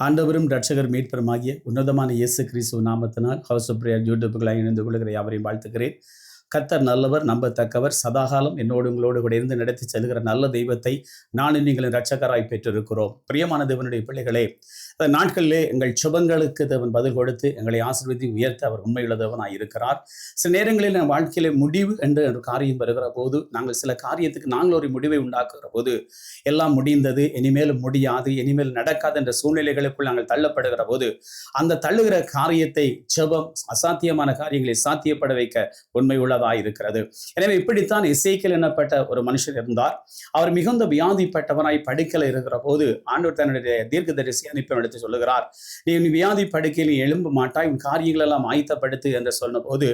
ஆண்டவரும் ரட்சகர் மீட்பருமாகிய உன்னதமான இயேசு கிறிஸ்துவ நாமத்தினால் ஹவுஸ் ஆஃப் பிரேயர் யூடியூப்புகளாக இணைந்து கொள்கிற யாவரையும் வாழ்த்துக்கிறேன் கத்தர் நல்லவர் நம்பத்தக்கவர் சதாகாலம் என்னோடு உங்களோடு கூட இருந்து நடத்தி செல்கிற நல்ல தெய்வத்தை நானும் நீங்களும் ரட்சகராய் பெற்றிருக்கிறோம். பிரியமான தேவனுடைய பிள்ளைகளே அந்த நாட்களிலே எங்கள் சுபங்களுக்கு தேவன் பதில் கொடுத்து எங்களை ஆசிர்வதி உயர்த்த அவர் உண்மையுள்ள இருக்கிறார். சில நேரங்களில் நம் வாழ்க்கையிலே முடிவு என்று ஒரு காரியம் வருகிற போது நாங்கள் சில காரியத்துக்கு நாங்கள் ஒரு முடிவை உண்டாக்குகிற போது எல்லாம் முடிந்தது இனிமேலும் முடியாது இனிமேல் நடக்காது என்ற சூழ்நிலைகளுக்குள் நாங்கள் தள்ளப்படுகிற போது அந்த தள்ளுகிற காரியத்தை ஜெபம் அசாத்தியமான காரியங்களை சாத்தியப்பட வைக்க உண்மை உள்ளதாய் இருக்கிறது. எனவே இப்படித்தான் இசைக்கல் எனப்பட்ட ஒரு மனுஷர் இருந்தார். அவர் மிகுந்த வியாதிப்பட்டவனாய் படுக்கையில் இருக்கிற போது ஆண்டவர் தன்னுடைய தீர்க்க தரிசி அனுப்பி எடுத்து சொல்லுகிறார். நீ நீ வியாதி படுக்கையில் நீ எழும்ப மாட்டாய் உன் காரியங்கள் எல்லாம் ஆயத்தப்படுத்து என்று சொன்ன போது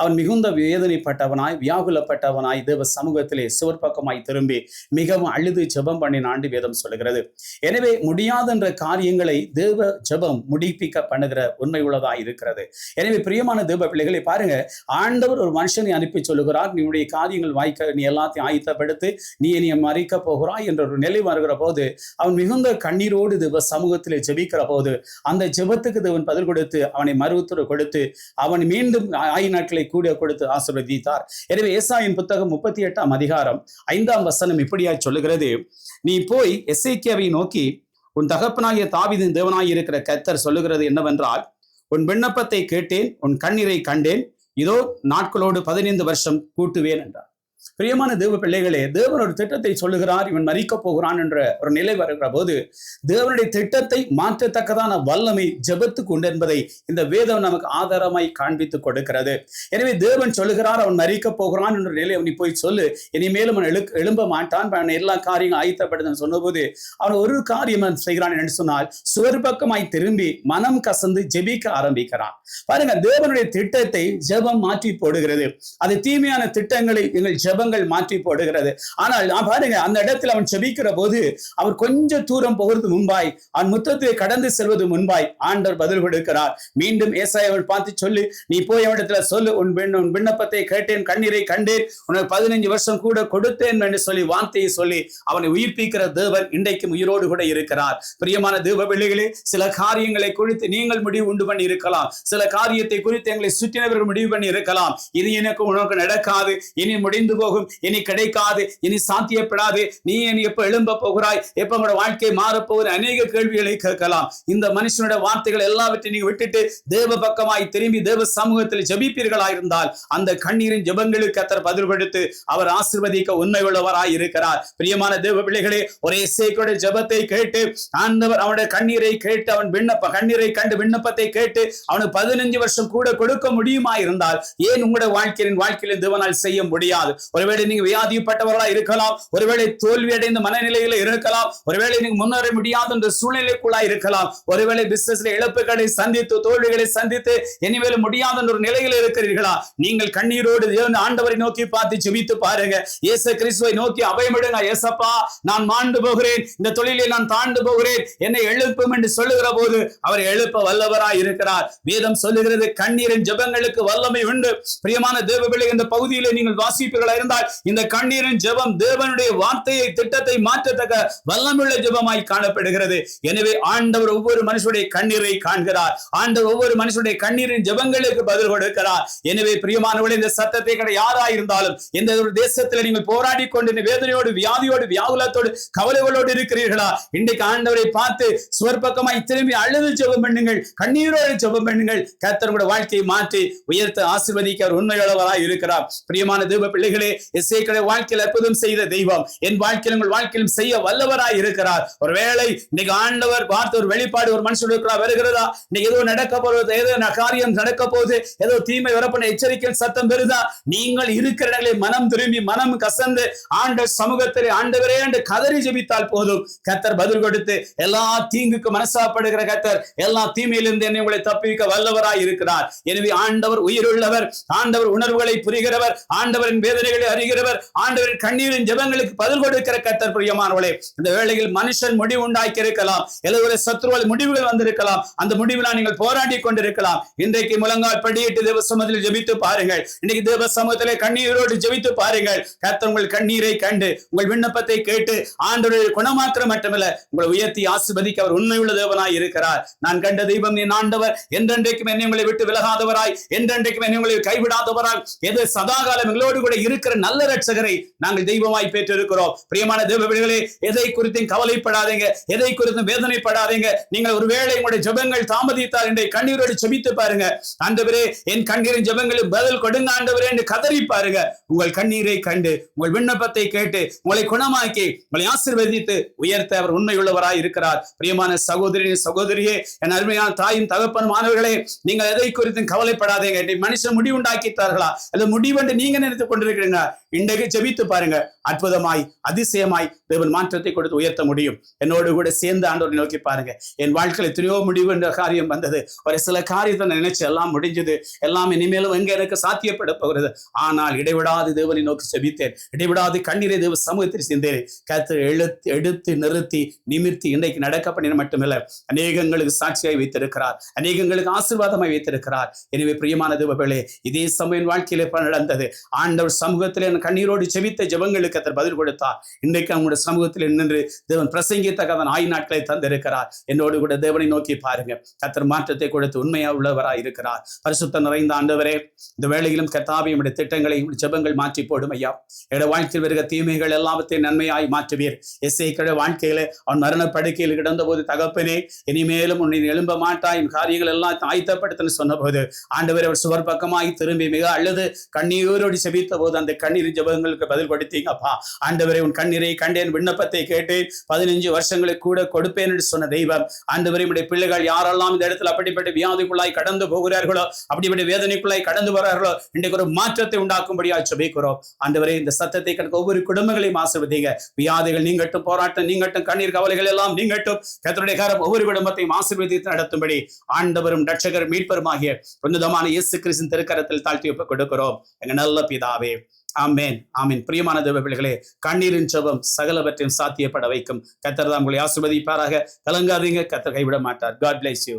அவன் மிகுந்த வேதனைப்பட்டவனாய் வியாகுலப்பட்டவனாய் தேவ சமூகத்திலே சுவர் பக்கமாய் திரும்பி மிகவும் அழுது ஜெபம் பண்ணினாண்டு வேதம் சொல்லுகிறது. எனவே முடியாதென்ற காரியங்களை தேவ ஜெபம் முடிப்பிக்க பண்ணுகிற உண்மை உள்ளதாய் இருக்கிறது. எனவே பிரியமான தேவ பிள்ளைகளை பாருங்க ஆண்டவர் ஒரு மனுஷன் அனுப்பி சொல்லுகிறார். நீனுடைய காரியங்கள் வாய்க்க நீ எல்லாத்தையும் ஆயத்தப்படுத்து நீ என்னை மறிக்க போகிறாய் என்ற ஒரு நிலை வருகிற போது அவன் மிகுந்த கண்ணீரோடு தேவ சமூகத்திலே ஜெபிக்கிற போது அந்த ஜெபத்துக்கு தேவன் பதில் கொடுத்து அவனை மருத்துவ கொடுத்து அவன் மீண்டும் ஆய் நாட்களை கூட கொடுத்து ஆசீர்வதித்தார். எனவே ஏசாயின் புத்தகம் முப்பத்தி எட்டாம் அதிகாரம் ஐந்தாம் வசனம் இப்படியா சொல்லுகிறது. நீ போய் எஸ்ஐக்கியாவை நோக்கி உன் தகப்பனாகிய தாவிதின் தேவனாய் இருக்கிற கத்தர் சொல்லுகிறது என்னவென்றால் உன் விண்ணப்பத்தை கேட்டேன் உன் கண்ணீரை கண்டேன் இதோ நாட்களோடு பதினைந்து வருஷம் கூட்டுவேன் என்றார். பிரியமான தேவ பிள்ளைகளே தேவன் ஒரு திட்டத்தை சொல்லுகிறார் இவன் மறிக்க போகிறான் என்ற ஒரு நிலை வருகிற போது தேவனுடைய திட்டத்தை மாற்றத்தக்கதான வல்லமை ஜபத்துக்கு உண்டு என்பதை இந்த வேதம் நமக்கு ஆதாரமாய் காண்பித்து கொடுக்கிறது. எனவே தேவன் சொல்லுகிறார் அவன் மறிக்க போகிறான் என்ற நிலை அவனை போய் சொல்லு இனிமேலும் அவன் எழு எழும்ப மாட்டான் அவன் எல்லா காரியங்களும் ஆயத்தப்படுதுன்னு சொன்னபோது அவன் ஒரு காரியம் செய்கிறான் என்று சொன்னால் சுவர் பக்கமாய் திரும்பி மனம் கசந்து ஜெபிக்க ஆரம்பிக்கிறான். பாருங்க தேவனுடைய திட்டத்தை ஜெபம் மாற்றி போடுகிறது. அது தீமையான திட்டங்களை எங்கள் ஜபங்கள் மாற்றி போடுகிறது. ஆனால் நான் பாருங்க அந்த இடத்துல அவன் செபிக்கிற போது அவர் கொஞ்சம் தூரம் போகிறது முன்பாய் அவன் முத்தத்தை கடந்து செல்வது முன்பாய் ஆண்டவர் பதில் கொடுக்கிறார். மீண்டும் ஏசாய் அவள் பார்த்து சொல்லு நீ போய் அவனிடத்துல சொல்லு உன் பெண் உன் விண்ணப்பத்தை கேட்டேன் கண்ணீரை கண்டேன் உனக்கு பதினஞ்சு வருஷம் கூட கொடுத்தேன் என்று சொல்லி வார்த்தையை சொல்லி அவனை உயிர்ப்பிக்கிற தேவன் இன்றைக்கும் உயிரோடு கூட இருக்கிறார். பிரியமான தேவ பிள்ளைகளே சில காரியங்களை குறித்து நீங்கள் முடிவு உண்டு பண்ணி இருக்கலாம். சில காரியத்தை குறித்து எங்களை சுற்றினவர்கள் முடிவு பண்ணி இருக்கலாம். இது எனக்கு உனக்கு நடக்காது. இனி முடிந்து போகும். இனி கிடைக்காது இனி சாத்தியப்படாது. நீ இனி எப்ப எழும்ப போகிறாய்? எப்ப உங்களோட வாழ்க்கை மாறப்போகிற அநேக கேள்விகளை கேட்கலாம். இந்த மனுஷனுடைய வார்த்தைகள் எல்லாவற்றையும் நீங்க விட்டுட்டு தேவ பக்கமாய் திரும்பி தேவ சமூகத்தில் ஜபிப்பீர்களா இருந்தால் அந்த கண்ணீரின் ஜபங்களுக்கு அத்தர் பதில் கொடுத்து அவர் ஆசிர்வதிக்க உண்மை உள்ளவராய் இருக்கிறார். பிரியமான தேவ பிள்ளைகளே ஒரே சேக்கோட ஜெபத்தை கேட்டு ஆண்டவர் அவனுடைய கண்ணீரை கேட்டு அவன் விண்ணப்ப கண்ணீரை கண்டு விண்ணப்பத்தை கேட்டு அவனுக்கு பதினஞ்சு வருஷம் கூட கொடுக்க முடியுமா இருந்தால் ஏன் உங்களுடைய வாழ்க்கையின் வாழ்க்கையில் தேவனால் செய்ய முடியாது? ஒருவேளை நீங்க வியாதிப்பட்டவர்களா இருக்கலாம் ஒருவேளை தோல்வி அடைந்த மனநிலையில இருக்கலாம் ஒருவேளை நீங்க முன்னேற முடியாத என்ற சூழ்நிலைக்குள்ளா இருக்கலாம் ஒருவேளை பிசினஸ்ல இழப்புகளை சந்தித்து தோல்விகளை சந்தித்து இனிமேல் முடியாத ஒரு நிலையில் இருக்கிறீர்களா? நீங்கள் கண்ணீரோடு ஆண்டவரை நோக்கி பார்த்து ஜெபித்து பாருங்க. இயேசு கிறிஸ்துவை நோக்கி அபயமிடுங்க ஏசப்பா நான் மாண்டு போகிறேன் இந்த தொழிலை நான் தாண்டு போகிறேன் என்னை எழுப்பும் என்று சொல்லுகிற போது அவர் எழுப்ப வல்லவராய் இருக்கிறார். வேதம் சொல்லுகிறது கண்ணீரின் ஜெபங்களுக்கு வல்லமை உண்டு. பிரியமான தேவபிள்ளை இந்த பகுதியிலே நீங்கள் வாசிப்புகளை இருந்தால் இந்த கண்ணீரின் ஜெபம் தேவனுடைய வார்த்தையை திட்டத்தை மாற்றத்தக்க வல்லமுள்ள ஜெபமாய் காணப்படுகிறது. எனவே ஆண்டவர் ஒவ்வொரு மனுஷனுடைய கண்ணீரை காண்கிறார். ஆண்டவர் ஒவ்வொரு மனுஷனுடைய கண்ணீரின் ஜெபங்களுக்கு பதில் கொடுக்கிறார். எனவே பிரியமானவர்களே இந்த சத்தத்தை கடை யாரா இருந்தாலும் எந்த ஒரு தேசத்துல நீங்கள் போராடி கொண்டு வேதனையோடு வியாதியோடு வியாகுலத்தோடு கவலைகளோடு இருக்கிறீர்களா? இன்றைக்கு ஆண்டவரை பார்த்து சுவர்பக்கமாய் திரும்பி அழுது ஜெபம் பண்ணுங்கள் கண்ணீரோடு ஜெபம் பண்ணுங்கள். கத்தர் உங்களுடைய வாழ்க்கையை மாற்றி உயர்த்த ஆசிர்வதிக்க அவர் உண்மையுள்ளவராய் இருக்கிறார். பிரியமான தேவ பிள்ளைகளே ஆண்டவரே இசைக்களை வாழ்க்கையில் அற்புதம் செய்த தெய்வம். என் வாழ்க்கையில் உங்கள் வாழ்க்கையிலும் செய்ய வல்லவராய் இருக்கிறார். ஒருவேளை இன்னைக்கு ஆண்டவர் பார்த்து ஒரு வெளிப்பாடு ஒரு மனுஷனுக்கு வருகிறதா? இன்னைக்கு ஏதோ நடக்க போறது ஏதோ காரியம் நடக்க போகுது ஏதோ தீமை வரப்பன எச்சரிக்கை சத்தம் பெறுதா? நீங்கள் இருக்கிற இடங்களில் மனம் திரும்பி மனம் கசந்து ஆண்ட சமூகத்திலே ஆண்டவரே என்று கதறி ஜெபித்தால் போதும். கத்தர் பதில் கொடுத்து எல்லா தீங்குக்கு மனசாப்படுகிற கத்தர் எல்லா தீமையிலிருந்து என்னை உங்களை தப்பிக்க வல்லவராய் இருக்கிறார். எனவே ஆண்டவர் உயிருள்ளவர் ஆண்டவர் உணர்வுகளை புரிகிறவர் ஆண்டவரின் வேதனைகள் இருதயங்களை அறிகிறவர். ஆண்டவரின் கண்ணீரின் ஜெபங்களுக்கு பதில் கொடுக்கிற கத்தர் பிரியமானவளே இந்த வேளையில் மனுஷன் முடிவு உண்டாக்கி இருக்கலாம் எழுதுகிற சத்ருவல் முடிவுகள் வந்திருக்கலாம். அந்த முடிவில் நீங்கள் போராடி கொண்டிருக்கலாம். இன்றைக்கு முழங்கால் படியிட்டு தேவ சமூகத்தில் ஜெபித்து பாருங்கள். இன்னைக்கு தேவ சமூகத்திலே கண்ணீரோடு ஜெபித்து பாருங்கள். கத்தர் உங்கள் கண்ணீரை கண்டு உங்கள் விண்ணப்பத்தை கேட்டு ஆண்டவரை குணமாக்கிற மட்டுமல்ல உங்களை உயர்த்தி ஆசிர்வதிக்க அவர் உண்மையுள்ள தேவனாய் இருக்கிறார். நான் கண்ட தெய்வம் நீ ஆண்டவர். என்றென்றைக்கும் என்னை உங்களை விட்டு விலகாதவராய் என்றென்றைக்கும் என்னை உங்களை கைவிடாதவராய். எது சதாகாலம் எங்களோடு கூட இருக்க இருக்கிற நல்ல ரட்சகரை நாங்கள் தெய்வமாய் பெற்றிருக்கிறோம். பிரியமான தேவர்களே எதை குறித்தும் கவலைப்படாதீங்க. எதை குறித்தும் வேதனைப்படாதீங்க. நீங்கள் ஒருவேளை உங்களுடைய ஜபங்கள் தாமதித்தால் என்றை கண்ணீரோடு செபித்து பாருங்க. ஆண்டவரே என் கண்ணீரின் ஜெபங்களுக்கு பதில் கொடுங்க ஆண்டவரே என்று கதறி பாருங்க. உங்கள் கண்ணீரை கண்டு உங்கள் விண்ணப்பத்தை கேட்டு உங்களை குணமாக்கி உங்களை ஆசீர்வதித்து உயர்த்த அவர் உண்மையுள்ளவராய் இருக்கிறார். பிரியமான சகோதரின் சகோதரியே என் அருமையான தாயும் தகப்பன் மாணவர்களே நீங்கள் எதை குறித்தும் கவலைப்படாதீங்க. இன்றைக்கு மனுஷன் முடிவுண்டாக்கித்தார்களா அது முடிவென்று நீங்க நினைத்துக் கொண்டிருக்கிறீங்க இன்றைக்கு ஜெபித்து பாருங்க. அற்புதமாய் அதிசயமாய் தேவன் மாற்றத்தை கொடுத்து உயர்த்த முடியும். என்னோடு கூட சேர்ந்து ஆண்டவரை நோக்கி பாருங்க. என் வாழ்க்கையில் எத்தனையோ முடிவு என்ற காரியம் வந்தது. ஒரு சில காரியத்தை நான் நினைச்சு எல்லாம் முடிஞ்சது. எல்லாம் இனிமேலும் எங்க எனக்கு சாத்தியப்பட போகிறது. ஆனால் இடைவிடாது தேவனை நோக்கி செபித்தேன் இடைவிடாது கண்ணீரை தேவ சமூகத்தில் சிந்தேன். கத்து எழுத்து எடுத்து நிறுத்தி நிமிர்த்தி இன்றைக்கு நடக்க பண்ணின மட்டுமல்ல. அநேகங்களுக்கு சாட்சியாய் வைத்திருக்கிறார். அநேகங்களுக்கு ஆசீர்வாதமாய் வைத்திருக்கிறார். எனவே பிரியமான தேவர்களே இதே சமயம் வாழ்க்கையில நடந்தது. ஆண்டவர் சமூக சமூகத்தில் என் கண்ணீரோடு செவித்த ஜபங்களுக்கு கத்தர் பதில் கொடுத்தார். இன்றைக்கு அவங்களுடைய சமூகத்தில் நின்று தேவன் பிரசங்கித்தக்கவன் ஆய் நாட்களை தந்திருக்கிறார். என்னோடு கூட தேவனை நோக்கி பாருங்க கத்தர் மாற்றத்தை கொடுத்து உண்மையா உள்ளவராய் இருக்கிறார். பரிசுத்த நிறைந்த ஆண்டவரே இந்த வேளையிலும் கத்தாவி உடைய திட்டங்களை ஜபங்கள் மாற்றி போடும் ஐயா. என்னோட வாழ்க்கையில் வருகிற தீமைகள் எல்லாவற்றையும் நன்மையாய் மாற்றுவீர். எஸ்ஐ வாழ்க்கையில அவன் மரண படுக்கையில் கிடந்த போது தகப்பனே இனிமேலும் உன்னை எழும்ப மாட்டாய். என் காரியங்கள் எல்லாம் ஆயத்தப்படுத்தன்னு சொன்னபோது ஆண்டவர் அவர் சுவர் பக்கமாய் திரும்பி மிக அல்லது கண்ணீரோடு செபித்த போது அந்த கண்ணீர் ஜபங்களுக்கு பதில் கொடுத்தீங்கப்பா. ஆண்டவரை உன் கண்ணீரை கண்டேன் விண்ணப்பத்தை கேட்டேன். பதினஞ்சு வருஷங்களுக்கு கூட கொடுப்பேன் என்று சொன்ன தெய்வம். ஆண்டவரை உடைய பிள்ளைகள் யாரெல்லாம் இந்த இடத்துல அப்படிப்பட்ட வியாதிக்குள்ளாய் கடந்து போகிறார்களோ அப்படிப்பட்ட வேதனைக்குள்ளாய் கடந்து வரார்களோ இன்றைக்கு ஒரு மாற்றத்தை உண்டாக்கும்படியா ஜெபிக்கிறோம். ஆண்டவரை இந்த சத்தத்தை கணக்கு ஒவ்வொரு குடும்பங்களையும் ஆசிர்வதிங்க. வியாதிகள் நீங்கட்டும் போராட்டம் நீங்கட்டும் கண்ணீர் கவலைகள் எல்லாம் நீங்கட்டும். கத்தருடைய காரம் ஒவ்வொரு குடும்பத்தையும் ஆசிர்வதித்து நடத்தும்படி ஆண்டவரும் ரட்சகரும் மீட்பருமாகிய உன்னதமான இயேசு கிறிஸ்தின் திருக்கரத்தில் தாழ்த்தி ஒப்பு கொடுக்கிறோம். எங்க நல்ல பிதாவே ஆமேன் ஆமீன். பிரியமான தேவ கண்ணீரின் செவம் சகலவற்றையும் சாத்தியப்பட வைக்கும். கத்தர் தான் உங்களை ஆசிர்வதிப்பாராக. கலங்காதீங்க கத்தர் கைவிட மாட்டார் காட் பிளேஸ் யூ